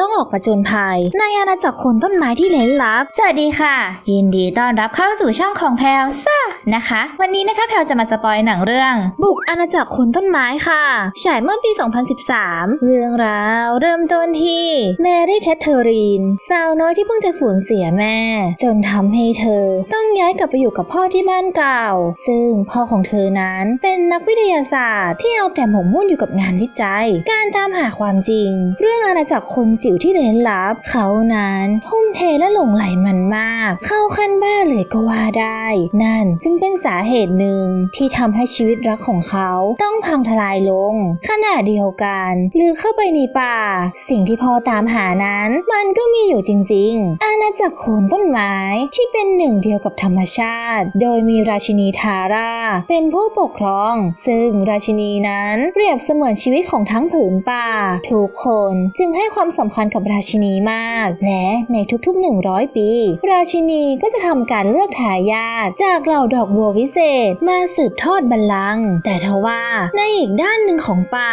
ต้องออกประจนภัย ในอาณาจักรคนต้นไม้ที่เล้นลับ สวัสดีค่ะ ยินดีต้อนรับเข้าสู่ช่องของแพลวซ่านะคะ วันนี้นะคะแพลวจะมาสปอยหนังเรื่อง บุกอาณาจักรคนต้นไม้ค่ะ ฉายเมื่อปี 2013 เรื่องราว เริ่มต้นที่แมรี่แคทเธอรีนสาวน้อยที่เพิ่งจะสูญเสียแม่ จนทำให้เธอ ต้องย้ายกลับไปอยู่กับพ่อที่บ้านเก่า ซึ่งพ่อของเธอนั้นเป็นนักวิทยาศาสตร์ ที่เอาแต่หมกมุ่นอยู่กับงานวิจัย การตามหาความจริง เรื่องอาณาจักรคนจิ๋วที่เร้นลับ เขานั้นทุ่มเทและหลงไหลมันมาก เข้าขั้นบ้าเลยก็ว่าได้ นั่นจึงเป็นสาเหตุหนึ่งที่ทำให้ชีวิตรักของเขาต้องพังทลายลง ขณะเดียวกันลือเข้าไปในป่า สิ่งที่พ่อตามหานั้น มันก็มีอยู่จริง ๆ อาณาจักรโคนต้นไม้ที่เป็นหนึ่งเดียวกับธรรมชาติ โดยมีราชินีทาร่า เป็นผู้ปกครอง ซึ่งราชินีนั้นเปรียบเสมือนชีวิตของทั้งผืนป่า ทุกคนจึงให้ความสำำคัญกับราชินีมาก และในทุกๆ 100 ปี ราชินีก็จะทำการเลือกทายาทจากเหล่าดอกบัววิเศษมาสืบทอดบัลลังก์แต่ทว่าในอีกด้านหนึ่งของป่า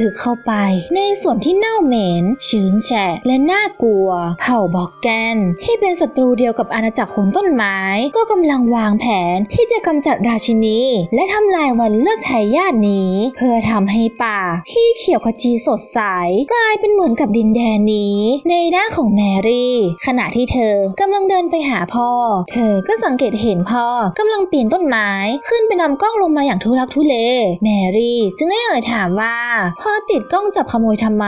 ลึกเข้าไป ในส่วนที่เน่าเหม็นชื้นแฉะและน่ากลัว เผ่าบอกแกน ที่เป็นศัตรูเดียวกับอาณาจักรคนต้นไม้ ก็กำลังวางแผนที่จะกำจัดราชินี และทำลายวันเลือกทายาทนี้ เพื่อทำให้ป่าที่เขียวขจีสดใสกลายเป็นเหมือนกับดินแดนนี้ ในด้านของแมรี่ ขณะที่เธอกำลังเดินไปหาพ่อ เธอก็สังเกตเห็นพ่อกำลังปีนต้นไม้ ขึ้นไปนำกล้องลงมาอย่างทุลักทุเล แมรี่จึงได้เอ่ยถามว่า พ่อติดกล้องจับขโมยทำไม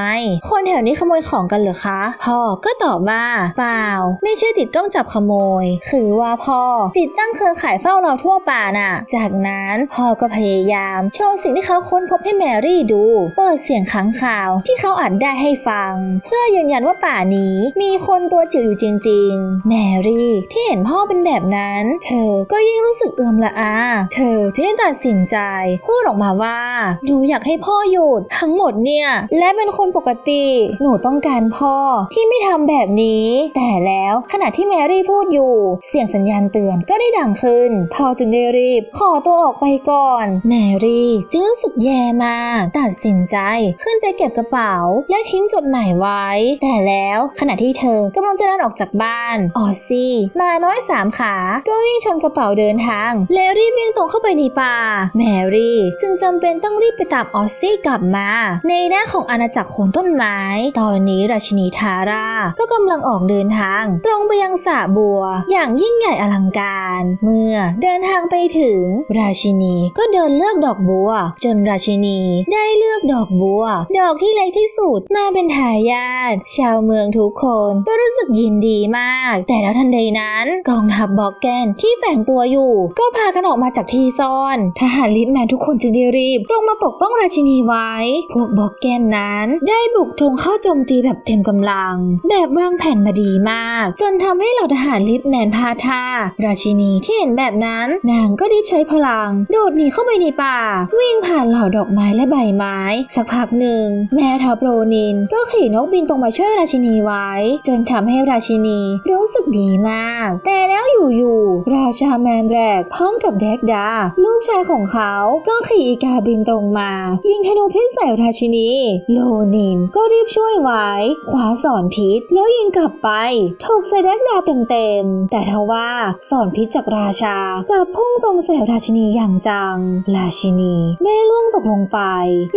คนแถวนี้ขโมยของกันเหรอคะ พ่อก็ตอบว่าเปล่า ไม่ใช่ติดกล้องจับขโมย คือว่าพ่อติดตั้งเครือข่ายเฝ้าเราทั่วป่าน่ะ จากนั้นพ่อก็พยายามโชว์สิ่งที่เขาค้นพบให้แมรี่ดู เปิดเสียงค้างข่าวที่เขาอัดได้ให้ฟัง เพื่อยืนยันว่าป่านี้มีคนตัวจิ๋วอยู่จริง ๆ แมรี่ที่เห็นพ่อเป็นแบบนั้น เธอก็ยิ่งรู้สึกเอือมละอา เธอจึงได้ตัดสินใจ พูดออกมาว่าหนูอยากให้พ่อหยุดทั้งหมดเนี่ย และเป็นคนปกติ หนูต้องการพ่อที่ไม่ทำแบบนี้ แต่แล้วขณะที่แมรี่พูดอยู่ เสียงสัญญาณเตือนก็ได้ดังขึ้นพ่อจึงได้รีบ ขอตัวออกไปก่อน แมรี่จึงรู้สึกแย่มาก ตัดสินใจขึ้นไปเก็บกระเป๋า และทิ้งจดหมายไว้แต่แล้วขณะที่เธอกำลังจะเดินออกจากบ้านออซี่มาน้อยสามขา ก็วิ่งชนกระเป๋าเดินทาง แล้วรีบวิ่งตรงเข้าไปในป่า แมรี่ จึงจำเป็นต้องรีบไปตามออซี่กลับมา ในด้านของอาณาจักรโคนต้นไม้ ตอนนี้ราชินีทาร่าก็กำลังออกเดินทาง ตรงไปยังสระบัว อย่างยิ่งใหญ่อลังการ เมื่อเดินทางไปถึง ราชินีก็เดินเลือกดอกบัว จนราชินีได้เลือกดอกบัว ดอกที่เล็กที่สุดมาเป็นทายาทชาวเมืองทุกคนก็รู้สึกยินดีมาก แต่แล้วทันใดนั้นกองทัพบอกแกนที่แฝงตัวอยู่ ก็พากันออกมาจากที่ซ่อน ทหารลิฟแมนทุกคนจึงได้รีบลงมาปกป้องราชินีไว้ พวกบอกแกนนั้นได้บุกตรงเข้าโจมตีแบบเต็มกำลัง แบบวางแผนมาดีมาก จนทำให้เหล่าทหารลิฟแมนพาท่า ราชินีที่เห็นแบบนั้นนางก็รีบใช้พลัง โดดหนีเข้าไปในป่า วิ่งผ่านเหล่าดอกไม้และใบไม้ สักพักหนึ่ง แม่ทัพโรนินก็ขี่นกบินตรงมาช่วยราชินีไว้ จนทำให้ราชินีรู้สึกดีมาก แต่แล้วอยู่ๆราชาแมนแรกพร้อมกับแดกดา ลูกชายของเขาก็ขี่อีกาบินตรงมา ยิงธนูพิษใส่ราชินี โลนินก็รีบช่วยไว้ขวาสอนพิษแล้วยิงกลับไป ถูกใส่แดกดาเต็มๆ แต่ทว่าสอนพิษจากราชากลับพุ่งตรงใส่ราชินีอย่างจัง ราชินีได้ล่วงตกลงไป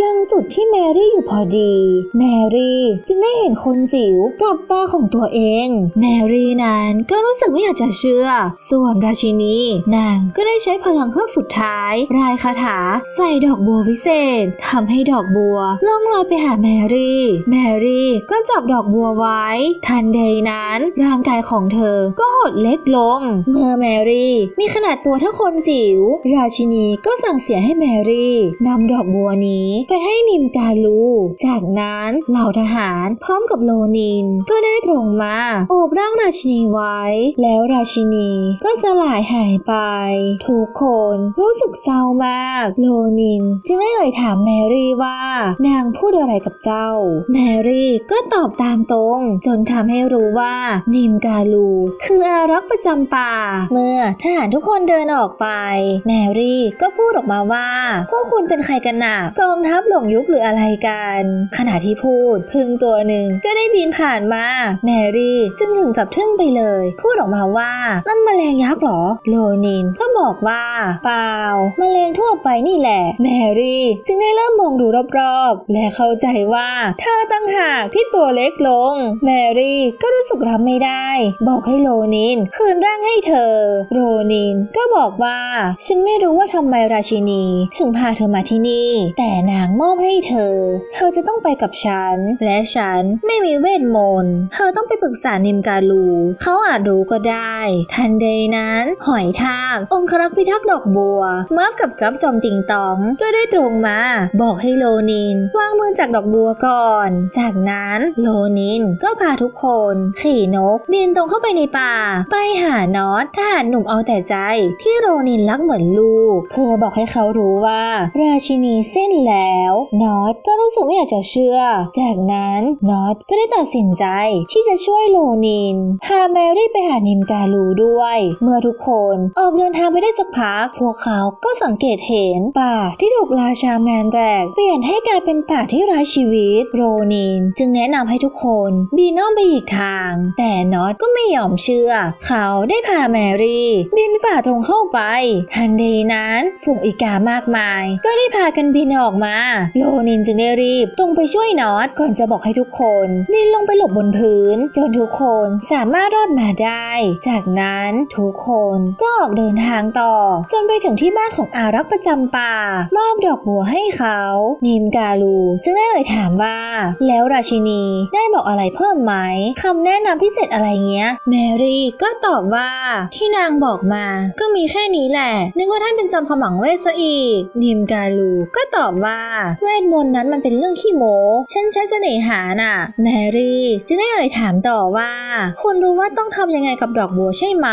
ยังจุดที่แมรี่อยู่พอดี แมรี่จึงได้เห็นคนจิ๋วกับตาของตัวเอง แมรี่นั้นก็รู้สึกไม่อยากจะเชื่อ ส่วนราชินี นางก็ได้ใช้พลังเฮือกสุดท้าย รายคาถาใส่ดอกบัววิเศษทำให้ดอกบัวล่องลอยไปหาแมรี่ แมรี่ก็จับดอกบัวไว้ ทันใดนั้น ร่างกายของเธอก็หดเล็กลง เมื่อแมรี่มีขนาดตัวเท่าคนจิ๋ว ราชินีก็สั่งเสียให้แมรี่นำดอกบัวนี้ไปให้นิมกาลู จากนั้นเหล่าทหารพร้อมกับโลนิน ก็ได้ตรงมาโอบร่างราชินีไว้ แล้วราชินีก็สลายหายไป ทุกคนรู้สึกเศร้ามาก โลนิน จึงได้เอ่ยถามแมรี่ว่า นางพูดอะไรกับเจ้า แมรี่ก็ตอบตามตรง จนทำให้รู้ว่านิมกาลู คืออารักษ์ประจำป่า เมื่อทหารทุกคนเดินออกไป แมรี่ก็พูดออกมาว่า พวกคุณเป็นใครกันน่ะกองทัพหลงยุคหรืออะไรกัน ขณะที่พูด พึ่งตัวหนึ่งก็ได้บินผ่านมา แมรี่จึงถึงกับทึ่งไปเลย พูดออกมาว่านั่นแมลงยักษ์หรอ โลนินก็บอกว่าเปล่าแมลงทั่วไปนี่แหละ แมรี่จึงได้เริ่มมองดูรอบๆ และเข้าใจว่าเธอตั้งหากที่ตัวเล็กลง แมรี่ก็รู้สึกรับไม่ได้ บอกให้โลนินคืนร่างให้เธอโรนินก็บอกว่า ฉันไม่รู้ว่าทำไมราชินี ถึงพาเธอมาที่นี่ แต่นางมอบให้เธอ เธอจะต้องไปกับฉัน และฉันไม่มีเวทมนต์ เธอต้องไปปรึกษานิมกาลูเขาอาจรู้ก็ได้ ทันใดนั้น หอยทาก องครักษ์พิทักษ์ดอกบัวมาฟกับกับจอมติงตอง ก็ได้ตรงมา บอกให้โลนิน วางมือจากดอกบัวก่อน จากนั้นโลนินก็พาทุกคน ขี่นกบินตรงเข้าไปในป่า ไปหานอตทหารหนุ่มเอาแต่ใจ ที่โรนินรักเหมือนลูกเพื่อบอกให้เขารู้ว่า ราชินีสิ้นแล้ว นอตก็รู้สึกไม่อยากจะเชื่อ จากนั้นนอตก็ได้ตัดสินใจที่จะช่วยโลนินพาแมรี่ไปหานิมกาลูด้วย เมื่อทุกคนออกเดินทางไปได้สักพักพวกเขาก็สังเกตเห็นป่าที่ถูกราชาแมนแรกเปลี่ยนให้กลายเป็นป่าที่ไร้ชีวิต โรนินจึงแนะนำให้ทุกคนบินอ้อมไปอีกทาง แต่นอตก็ไม่ยอมเชื่อ เขาได้พาแมรี่บินฝ่าตรงเข้าไป ทันใดนั้นฝูงอีกามากมาย ก็ได้พากันบินออกมา โลนินจึงได้รีบตรงไปช่วยนอตก่อนจะบอกให้ทุกคนบินลงไปหลบบนพื้น จนทุกคนสามารถรอดมาได้ จากนั้นทุกคนก็ออกเดินทางต่อ จนไปถึงที่บ้านของอารักษ์ประจำป่ามอบดอกบัวให้เขา นิมกาลูจึงได้เอ่ยถามว่า แล้วราชินีได้บอกอะไรเพิ่มไหมคำแนะนำพิเศษอะไรเงี้ย แมรี่ก็ตอบว่าที่นางบอกมา ก็มีแค่นี้แหละ นึกว่าท่านเป็นจอมขมังเวทซะอีก นิมกาลูก็ตอบว่า เวทมนต์นั้นมันเป็นเรื่องขี้โมฉันใช้เสน่หาน่ะแมรี่จึงได้เอ่ยถามต่อว่า คุณรู้ว่าต้องทำยังไงกับดอกบัวใช่ไหม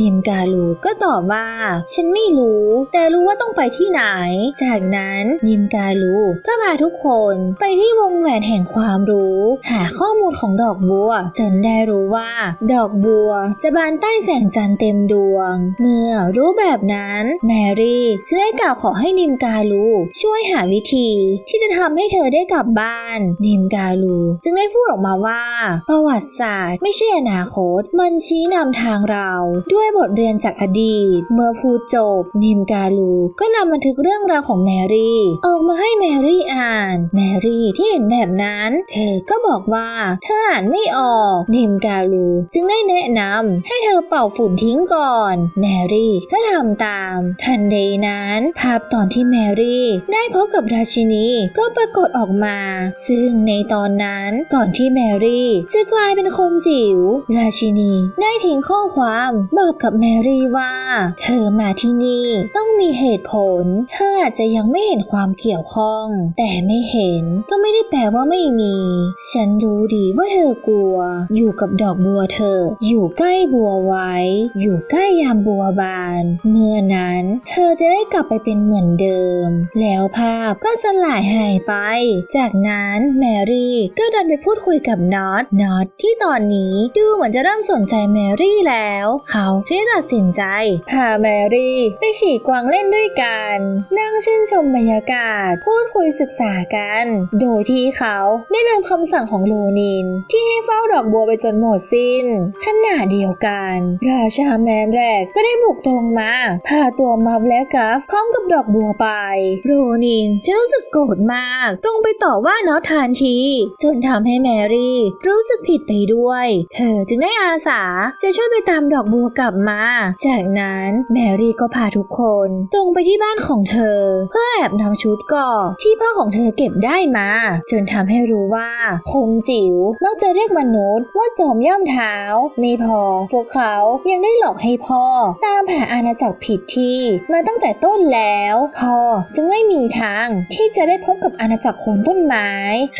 นิมกาลูก็ตอบว่า ฉันไม่รู้ แต่รู้ว่าต้องไปที่ไหน จากนั้นนิมกาลูก็พาทุกคนไปที่วงแหวนแห่งความรู้ หาข้อมูลของดอกบัว จนได้รู้ว่า ดอกบัวจะบานใต้แสงจันทร์เต็มดวง เมื่อรู้แบบนั้นแมรี่จะได้กล่าวขอให้นิมกาลูช่วยหาวิธี ที่จะทำให้เธอได้กลับบ้าน นิมกาลูจึงได้พูดออกมาว่า ประวัติศาสตร์ไม่ใช่อนาคต มันชี้นำทางเรา ด้วยบทเรียนจากอดีต เมื่อพูดจบ นิมกาลูก็นำบันทึกเรื่องราวของแมรี่ ออกมาให้แมรี่อ่าน แมรี่ที่เห็นแบบนั้น เธอก็บอกว่าเธออ่านไม่ออก นิมกาลูจึงได้แนะนำให้เธอเป่าฝุ่นทิ้งก่อน แมรี่ก็ทำตาม ทันใดนั้น ภาพตอนที่แมรี่ ได้พบกับราชินีก็ปรากฏออกมา ซึ่งในตอนนั้นก่อนที่แมรี่ จะกลายเป็นคนจิ๋ว ราชินีได้ทิ้งข้อความบอกกับแมรี่ว่า เธอมาที่นี่ต้องมีเหตุผล เธออาจจะยังไม่เห็นความเกี่ยวข้อง แต่ไม่เห็นก็ไม่ได้แปลว่าไม่มี ฉันรู้ดีว่าเธอกลัว อยู่กับดอกบัวเธอ อยู่ใกล้บัวไว้ อยู่ใกล้ยามบัวบาน เมื่อนั้น เธอจะได้กลับไปเป็นเหมือนเดิม แล้วภาพก็สลายหายไป จากนั้นแมรี่ก็เดินไปพูดคุยกับน็อตน็อตที่ตอนนี้ดูเหมือนจะเริ่มสนใจแมรี่แล้ว เขาจึงตัดสินใจพาแมรี่ไปขี่กวางเล่นด้วยกัน นั่งชื่นชมบรรยากาศ พูดคุยศึกษากัน โดยที่เขาได้นำคำสั่งของโลนิน ที่ให้เฝ้าดอกบัวไปจนหมดสิ้น ขณะเดียวกัน ราชาแมนแรกก็ได้บุกตรงมาพาตัวมาฟและกัฟคล้องกับดอกบัวไปโรนินจะรู้สึกโกรธมาก ตรงไปต่อว่าน็อตทันทีจนทำให้แมรี่ รู้สึกผิดไปด้วย เธอจึงได้อาสาจะช่วยไปตามดอกบัวกลับมา จากนั้นแมรี่ก็พาทุกคน ตรงไปที่บ้านของเธอ เพื่อแอบนำชุดกราะที่พ่อของเธอเก็บได้มา จนทำให้รู้ว่า คนจิ๋วมักจะเรียกมนุษย์ว่าจอมย่ำเท้าไม่พอ พวกเขายังได้หลอกให้พ่อ ตามหาอาณาจักรผิดที่มาตั้งแต่ต้นแล้วพ่อจึงไม่มีทางที่จะได้พบกับอาณาจักรโคนต้นไม้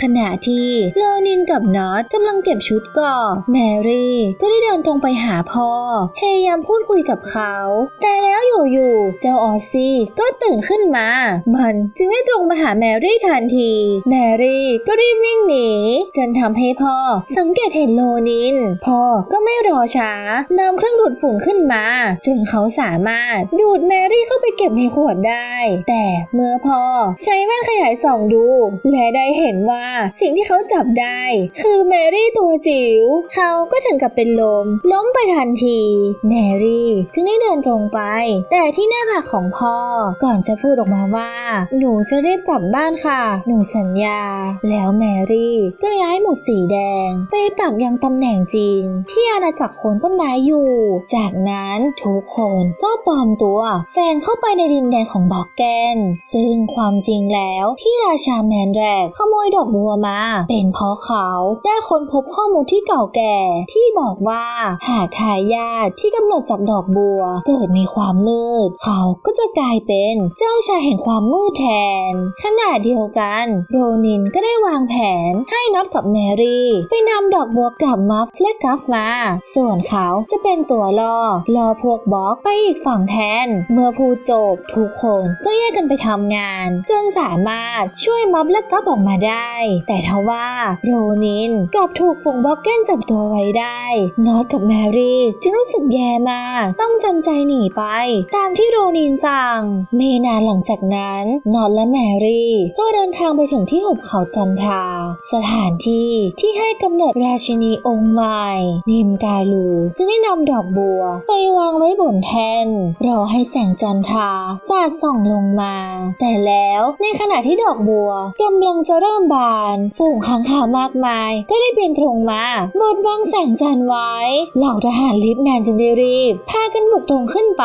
ขณะที่โลนินกับน็อตกำลังเก็บชุดกราะแมรี่ก็ได้เดินตรงไปหาพ่อ พยายามพูดคุยกับเขา แต่แล้วอยู่ๆเจ้าออซซี่ก็ตื่นขึ้นมา มันจึงได้ตรงมาหาแมรี่ทันที แมรี่ก็รีบวิ่งหนีจนทำให้พ่อสังเกตเห็นโลนิน พ่อก็ไม่รอช้านำเครื่องดูดฝุ่นขึ้นมา จนเขาสามารถดูดแมรี่เข้าไปเก็บในขวดได้ แต่เมื่อพ่อใช้แว่นขยายส่องดู และได้เห็นว่าสิ่งที่เขาจับได้ คือแมรี่ตัวจิ๋วเขาก็ถึงกับเป็นลม ล้มไปทันที แมรี่จึงได้เดินตรงไป แต่ที่หน้าผากของพ่อก่อนจะพูดออกมาว่า หนูจะรีบกลับบ้านค่ะ หนูสัญญา แล้วแมรี่ก็ย้ายหมุดสีแดง ไปปักยังตำแหน่งจริงที่อาณาจักรโคนต้นไม้อยู่ จากนั้นทุกคนก็ปลอมตัวแฝงเข้าไปในดินแดนของบอกแกน ซึ่งความจริงแล้วที่ราชาแมนแรกขโมยดอกบัวมาเป็นเพราะเขาได้ค้นพบข้อมูลที่เก่าแก่ที่บอกว่าหากทายาทที่กำเนิดจากดอกบัวเกิดในความมืด เขาก็จะกลายเป็นเจ้าชายแห่งความมืดแทน ขณะเดียวกัน โรนินก็ได้วางแผนให้น็อตกับแมรี่ไปนำดอกบัวกับมัฟและกัฟมา ส่วนเขาจะเป็นตัวล่อรอพวกบล็อกไปอีกฝั่งแทน เมื่อพูดจบทุกคนก็แยกกันไปทำงาน จนสามารถช่วยมัฟและกัฟออกมาได้ แต่ทว่าโรนินกลับถูกฝูงบล็อกเก้นจับตัวไว้ได้นอตกับแมรี่จึงรู้สึกแย่มาก ต้องจำใจหนีไป ตามที่โรนินสั่ง ไม่นานหลังจากนั้นนอตและแมรี่ ก็เดินทางไปถึงที่หุบเขาจันทรา สถานที่ที่ให้กำเนิดราชินีองค์ใหม่ นิมกาลูจึงได้นำดอกบัว ไปวางไว้บนแท่นรอให้แสงจันทราสาดส่องลงมา แต่แล้วในขณะที่ดอกบัวกำลังจะเริ่มบานฝูงคางคาวมากมาย ก็ได้บินตรงมาบดบังแสงจันทร์ไว้ เหล่าทหารลิฟแมนจึงได้รีบ พากันบุกตรงขึ้นไป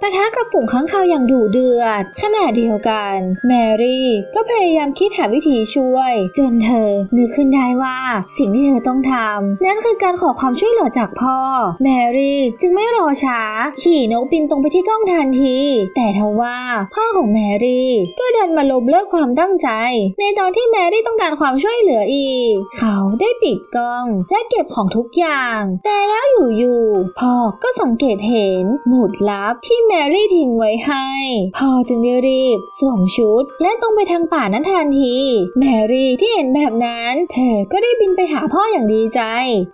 ปะทะกับฝูงค้างคาวอย่างดุเดือด ขณะเดียวกัน แมรี่ก็พยายามคิดหาวิธีช่วย จนเธอนึกขึ้นได้ว่าสิ่งที่เธอต้องทำนั่นคือการขอความช่วยเหลือจากพ่อ แมรี่จึงไม่รอช้า ขี่นกบินตรงไปที่กล้องทันที แต่ทว่าพ่อของแมรี่ก็ดันมาล้มเลิกความตั้งใจ ในตอนที่แมรี่ต้องการความช่วยเหลืออีก เขาได้ปิดกล้องและเก็บของทุกอย่าง แต่แล้วอยู่ๆพ่อก็สังเกตเห็นหมุดลับที่แมรี่ทิ้งไว้ให้พ่อจึงได้รีบ สวมชุด และตรงไปทางป่านั้นทันที แมรี่ที่เห็นแบบนั้น เธอก็ได้บินไปหาพ่ออย่างดีใจ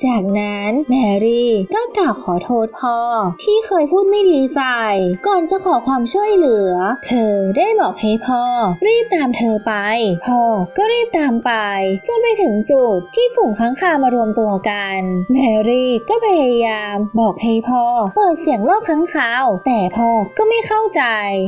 จากนั้นแมรี่ก็กล่าวขอโทษพ่อที่เคยพูดไม่ดีใส่ก่อนจะขอความช่วยเหลือ เธอได้บอกให้พ่อ รีบตามเธอไป พ่อก็รีบตามไปจนไปถึงจุดที่ฝูงค้างคาวมารวมตัวกัน แมรี่ก็พยายามบอกให้พ่อเปิดเสียงลอกค้างคาว แต่พ่อก็ไม่เข้าใจ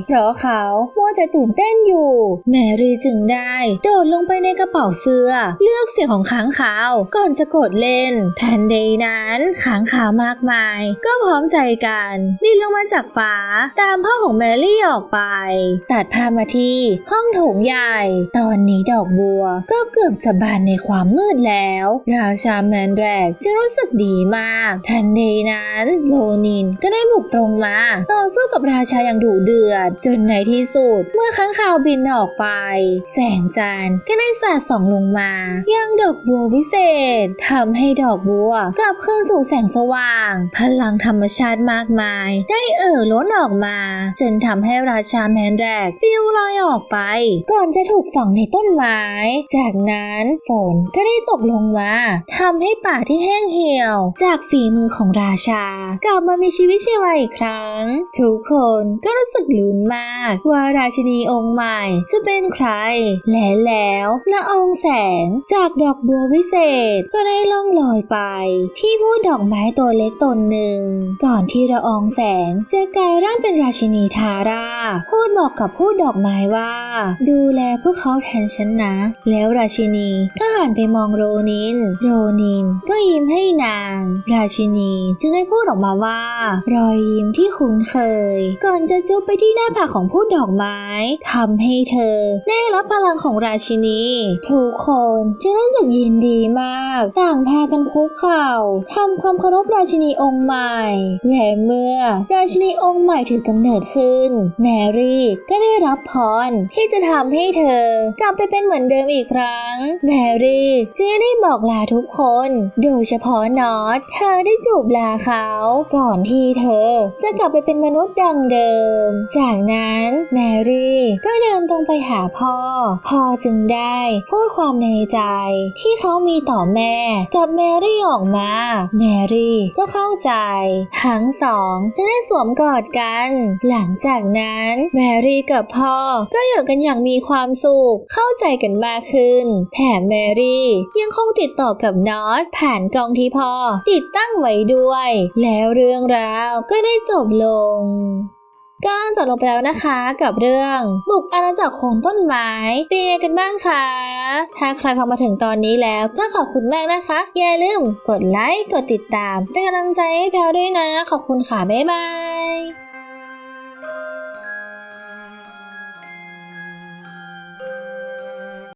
เพราะเขามัวแต่ตื่นเต้นอยู่ แมรี่จึงได้โดดลงไปในกระเป๋าเสื้อ เลือกเสียงของค้างคาว ก่อนจะกดเล่น ทันใดนั้นค้างคาวมากมาย ก็พร้อมใจกันบินลงมาจากฟ้าตามพ่อของแมรี่ออกไป ตัดภามาที่ห้องโถงใหญ่ ตอนนี้ดอกบัวก็เกือบจะบานในความมืดแล้ว ราชาแมนแรกจึงรู้สึกดีมาก ทันใดนั้นโลนินก็ได้บุกตรงมา ต่อสู้กับราชาอย่างดุเดือด จนในที่สุด เมื่อค้างคาวบินออกไป แสงจันทร์ก็ได้สาดส่องลงมา ยังดอกบัววิเศษทำให้ดอกบัวกลับคืนสู่แสงสว่าง พลังธรรมชาติมากมาย ได้เอ่อล้นออกมา จนทำให้ราชาแมนแรกปิวลอยออกไป ก่อนจะถูกฝังในต้นไม้ จากนั้นฝนก็ได้ตกลงมาทำให้ป่าที่แห้งเหี่ยว จากฝีมือของราชา กลับมามีชีวิตชีวาอีกครั้ง ทุกคนก็รู้สึกลุ้นมาก ว่าราชินีองค์ใหม่จะเป็นใคร และแล้วละองแสงจากดอกบัววิเศษก็ได้ล่องลอยไป ที่พูดดอกไม้ตัวเล็กตนหนึ่ง ก่อนที่ละองแสงจะกลายร่างเป็นราชินีทาราพูดบอกกับพูดดอกไม้ว่า ดูแลพวกเขาแทนฉันนะ แล้วราชินีก็หันไปมองโรนิน โรนินก็ยิ้มให้นาง ราชินีจึงได้พูดออกมาว่า รอยยิ้มที่คุ้นเคย ก่อนจะจุบไปที่หน้าผากของพูดดอกไม้ทำให้เธอ ได้รับพลังของราชินี ทุกคนจึงรู้สึกยินดีมาก ต่างพากันคุกเข่าทำความเคารพราชินีองค์ใหม่ และเมื่อราชินีองค์ใหม่ถือกำเนิดขึ้น แมรี่ก็ได้รับพรที่จะทำให้เธอกลับไปเป็นเหมือนเดิมอีกครั้ง แมรี่ จึงได้บอกลาทุกคน โดยเฉพาะนอต เธอได้จูบลาเขา ก่อนที่เธอ จะกลับไปเป็นมนุษย์ดังเดิม จากนั้นแมรี่ก็เดินตรงไปหาพ่อ พ่อจึงได้พูดความในใจ ที่เขามีต่อแม่ กับแมรี่ออกมา แมรี่ก็เข้าใจ ทั้งสองจึงได้สวมกอดกัน หลังจากนั้นแมรี่กับพ่อก็อยู่กันอย่างมีความสุข เข้าใจกันมากขึ้น แถมแมมรี่ ยังคงติดต่อกับนอตผ่านกองที่พอติดตั้งไว้ด้วย แล้วเรื่องราวก็ได้จบลงก็จบลงไปแล้วนะคะกับเรื่อง บุกอาณาจักรโคนต้นไม้เป็นยังไงกันบ้างคะ ถ้าใครฟังมาถึงตอนนี้แล้วก็ขอบคุณมากนะคะ อย่าลืมกดไลค์กดติดตามเป็นกำลังใจให้แพลวด้วยนะ ขอบคุณค่ะ บ๊ายบาย